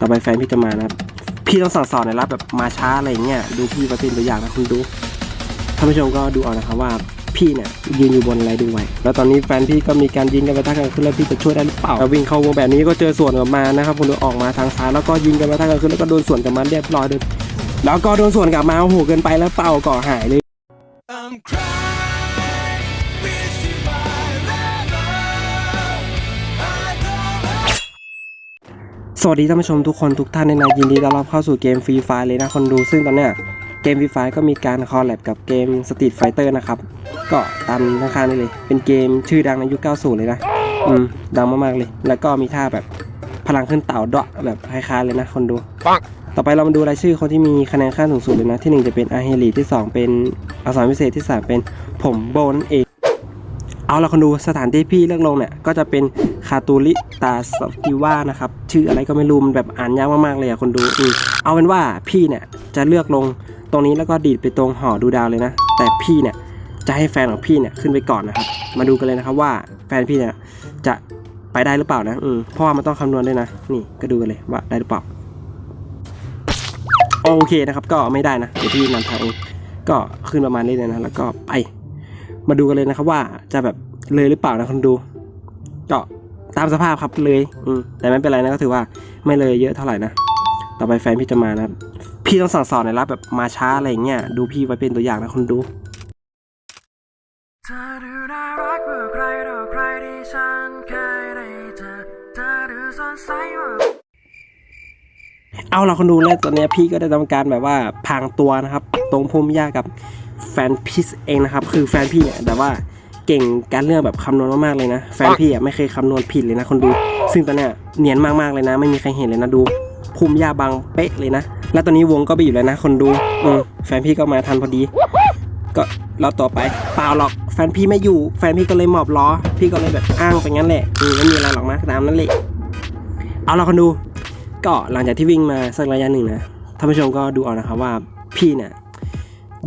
ต่อไปแฟนพี่จะมานะครับ พี่ต้องสั่งสอนหน่อยละแบบมาช้าอะไรเงี้ย ดูพี่มาเป็นตัวอย่างนะคุณดูท่านผู้ชมก็ดูเอานะครับว่าพี่เนี่ยยืนอยู่บนอะไรดูไว้แล้วตอนนี้แฟนพี่ก็มีการยิงกันไปทักกันขึ้นแล้วพี่จะช่วยได้หรือเปล่าวิ่งเข้าวงแบบนี้ก็เจอสวนกลับมานะครับคุณดูออกมาทางซ้ายแล้วก็ยิงกันไปทักกันขึ้นแล้วก็โดนสวนกลับมาเรียบร้อยเลยแล้วก็โดนสวนกลับมาโอ้โหเกินไปแล้วเป่าก่อหายเลย วัสดีท่านผู้ชมทุกคนทุกท่านในนะยินดีต้อนรับเข้าสู่เกมฟรีไฟเลยนะคนดูซึ่งตอนเนี้ยเกมฟรีไฟก็มีการคอลแลบกับเกม Street Fighter นะครับ ก็ตามข้างนี่เลย เป็นเกมชื่อดังในยุค 90 เลยนะ อืม ดังมากๆเลย แล้วก็มีท่าแบบพลังขึ้นเต่าเดาะแบบคล้ายๆเลยนะคนดู ต่อไปเรามาดูรายชื่อคนที่มีคะแนนขั้นสูงสุดเลยนะ ที่ 1 จะเป็นอาเฮลีที่ 2 เป็นอักษรพิเศษที่ 3 เป็นผมโบนั่นเองเอาละคนดูสถานที่พี่เลือกลงเนี่ยก็จะเป็น คาตูลิตาสกิว่านะครับ ชื่ออะไรก็ไม่รู้มันแบบอ่านยากมากๆเลยอะคนดูอืมเอาเป็นว่าพี่เนี่ยจะเลือกลงตรงนี้แล้วก็ดีดไปตรงหอดูดาวเลยนะ แต่พี่เนี่ยจะให้แฟนของพี่เนี่ยขึ้นไปก่อนนะครับ มาดูกันเลยนะครับว่าแฟนพี่เนี่ยจะไปได้หรือเปล่านะอืมเพราะว่ามันต้องคำนวณด้วยนะ นี่ก็ดูกันเลยว่าได้หรือเปล่า โอเคนะครับ ก็ไม่ได้นะเดี๋ยวพี่นำทางเองก็ขึ้นประมาณนี้เลยนะ แล้วก็ไป มาดูกันเลยนะครับว่าจะแบบเลยหรือเปล่านะคนดู ตามสภาพครับเลยอืมแต่ไม่เป็นไรนะก็ถือว่าไม่เลยเยอะเท่าไหร่นะต่อไปแฟนพี่จะมานะครับพี่ต้องสั่งสอนหน่อยละแบบมาช้าอะไรอย่างเงี้ยดูพี่ไว้เป็นตัวอย่างนะคนดูเอารักกว่าครต่อใครที่ฉันเคยได้เจอเธอดูสดใสกว่าเอาล่ะคนดูแล้วตอนนี้พี่ก็ได้ทำการแบบว่าพางตัวนะครับ ตรงพุ่มหญ้ากับแฟนพี่เองนะครับ คือแฟนพี่เนี่ยแบบว่า เก่งการเรื่องแบบคำนวณมากๆเลยนะ แฟนพี่อะไม่เคยคำนวณผิดเลยนะคนดู ซึ่งตอนเนี้ยเนียนมากๆเลยนะ ไม่มีใครเห็นเลยนะดูพุ่มหญ้าบางเป๊ะเลยนะ แล้วตอนนี้วงก็ไปอยู่แล้วนะ คนดูอืมแฟนพี่ก็มาทันพอดี ก็เราต่อไปเปล่าหรอกแฟนพี่ไม่อยู่ แฟนพี่ก็เลยหมอบล้อ พี่ก็เลยแบบอ้างไปงั้นแหละอืมไม่มีอะไรหรอกนะตามนั้นเลยเอาล่ะคนดู ก็หลังจากที่วิ่งมาสักระยะหนึ่งนะท่านผู้ชมก็ดูเอานะครับว่าพี่เนี่ย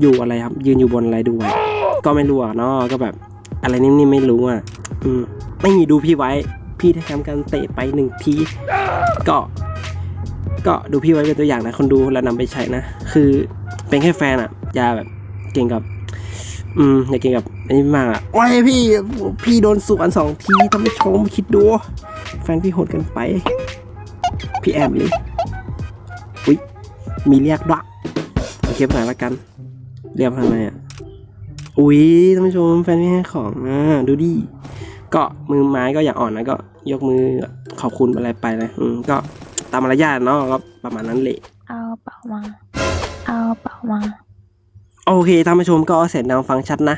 อยู่อะไรครับยืนอยู่บนอะไรดูไว้ก็ไม่รู้อะเนาะก็แบบ อะไรนิ่มๆไม่รู้อะ อืมไม่มีดูพี่ไว้ พี่ได้ทำการเตะไปหนึ่งที ก็ ก็ดูพี่ไว้เป็นตัวอย่างนะ คนดูแล้วนำไปใช้นะ คือเป็นแค่แฟนอะ อย่าแบบเก่งกับ อืม อย่าเก่งกับอันนี้มากอะโอ้ยพี่ พี่โดนสวนสองทีท่านผู้ชมคิดดู แฟนพี่โหดกันไป พี่แอมเลยอุ๊ยมีเรียกด้วยโอเคไปไหนละกัน เรียกทางไหนอะ อุ๊ยท่านผู้ชมแฟนพี่ให้ของอ่าดูดิก็มือไม้ก็อย่าอ่อนนะก็ยกมือขอบคุณอะไรไปเลยอืมก็ตามมารยาทเนาะก็ประมาณนั้นแหละ เอาเป่ามา เอาเป่ามา โอเคท่านผู้ชมก็เสร็จแล้วฟังชัดนะ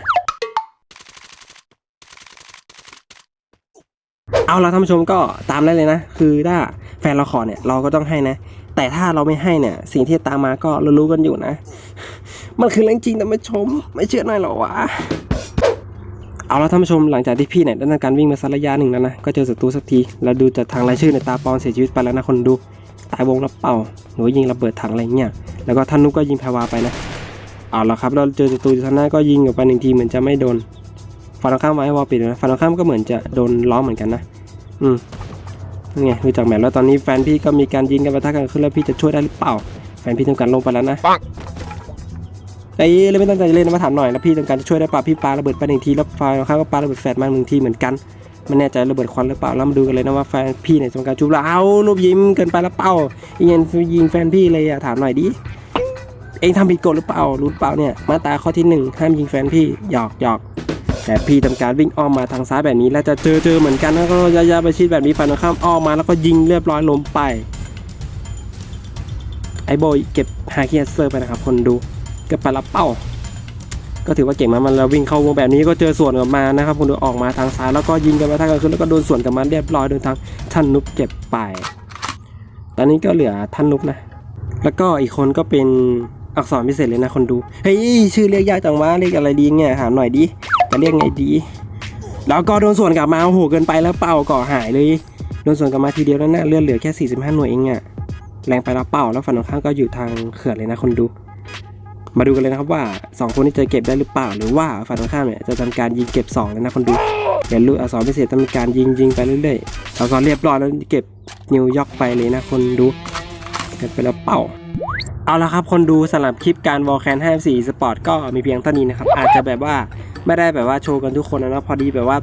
เอาละท่านผู้ชมก็ตามได้เลยนะ คือถ้าแฟนเราขอเนี่ยเราก็ต้องให้นะ แต่ถ้าเราไม่ให้เนี่ย สิ่งที่ตามมาก็รู้ๆกันอยู่นะ มันคือเรื่องจริงท่านผู้ชม ไม่เชื่อหน่อยหรอวะเอาละท่านผู้ชมหลังจากที่พี่เนี่ยได้ทำการวิ่งมาสักระยะหนึ่งแล้วนะ ก็เจอศัตรูสักที แล้วดูจากทางรายชื่อในตาปอนเสียชีวิตไปแล้วนะคนดู ตายวงแล้วเป่าหรือว่ายิงระเบิดถังอะไรเงี้ย แล้วก็ท่านนุกก็ยิงแพรวาไปนะ เอาละครับ เราเจอศัตรูอยู่ทางหน้าก็ยิงออกไปหนึ่งทีเหมือนจะไม่โดนฝั่งตรงข้ามไว้วอลปิดนะฝั่งตรงข้ามก็เหมือนจะโดนล้อมเหมือนกันนะ อืม นี่ไงดูจากแมปแล้วตอนนี้แฟนพี่ก็มีการยิงกันปะทะกันขึ้นแล้วพี่จะช่วยได้หรือเปล่า แฟนพี่ทำการลงไปแล้วนะไอ้เลยไม่ตั้งใจจะเล่นนะมาถามหน่อยแล้วพี่ต้องการจะช่วยได้เปล่าพี่ปาระเบิดไปหนึ่งทีแล้วฝ่ายตรงข้ามก็ปาระเบิดแฟดมาหนึ่งทีเหมือนกันไม่แน่ใจระเบิดควันหรือเปล่าแล้วมาดูกันเลยนะว่าแฟนพี่เนี่ยทำการชุบแล้วเอาลูกยิ้มเกินไปแล้วเปล่าอีเงี้ยยิงแฟนพี่เลยอะถามหน่อยดิเองทำผิดกฎหรือเปล่ารู้หรือเปล่าเนี่ยมาตราข้อที่หนึ่งห้ามยิงแฟนพี่หยอกหยอก แต่พี่ทำการวิ่งอ้อมมาทางซ้ายแบบนี้ แล้วจะเจอเจอเหมือนกันแล้วก็ยายาไปชิดแบบนี้ฟันตรงข้ามอ้อมมาแล้วก็ยิงเรียบร้อยล้มไป ไอ้โบยเก็บฮาเคียเซอร์ไปนะครับ คนดูเก็บไปรับเป้า ก็ถือว่าเก่งมากมันแล้ววิ่งเข้าวงแบบนี้ก็เจอสวนกลับมานะครับคนดูออกมาทางซ้ายแล้วก็ยิงกันมาทางกันขึ้นแล้วก็โดนสวนกลับมาเรียบร้อยโดนทางท่านนุบเก็บไป ตอนนี้ก็เหลือท่านนุบนะ แล้วก็อีกคนก็เป็นอักษรพิเศษเลยนะคนดู เฮ้ย ชื่อเรียกยากจังวะเรียกอะไรดีเนี่ยถามหน่อยดิ จะเรียกไงดี แล้วก็โดนส่วนกลับมาโอ้โหเกินไปแล้วเป่าก่อหายเลยโดนส่วนกลับมาทีเดียวแล้วนะเลือดเหลือแค่ 45 หน่วยเองอะแรงไปแล้วเป่าแล้วฝั่งตรงข้ามก็อยู่ทางเขื่อนเลยนะคนดูมาดูกันเลยนะครับว่าสองคนนี้จะเก็บได้หรือเปล่า หรือว่าฝั่งตรงข้ามเนี่ยจะทำการยิงเก็บสองเลยนะคนดูเดี๋ยวลูกอักษรพิเศษจะมีการยิงยิงไปเรื่อยๆอักษรเรียบร้อยแล้วเก็บนิวยอร์กไปเลยนะคนดูเกันไปแล้วเป้า เอาละครับคนดูสำหรับคลิปการวอลแคน54 Sport ก็มีเพียงเท่านี้นะครับ อาจจะแบบว่าไม่ได้แบบว่าโชว์กันทุกคนนะเนาะพอดีแบบว่า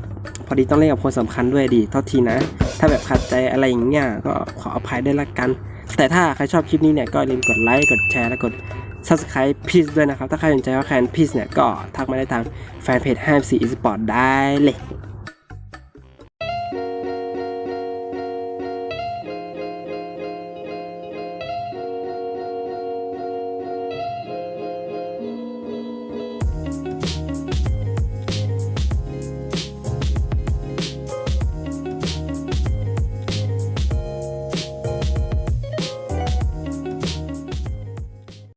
พอดีต้องเล่นกับคนสำคัญด้วยดีเท่าทีนะ ถ้าแบบขัดใจอะไรอย่างเงี้ยก็ขออภัยได้ละกัน แต่ถ้าใครชอบคลิปนี้เนี่ยก็อย่าลืมกดไลค์กดแชร์และกด subscribe พีซด้วยนะครับ ถ้าใครสนใจว่าแคนพีซเนี่ยก็ทักมาได้ทางแฟนเพจ54 Esport ได้เลย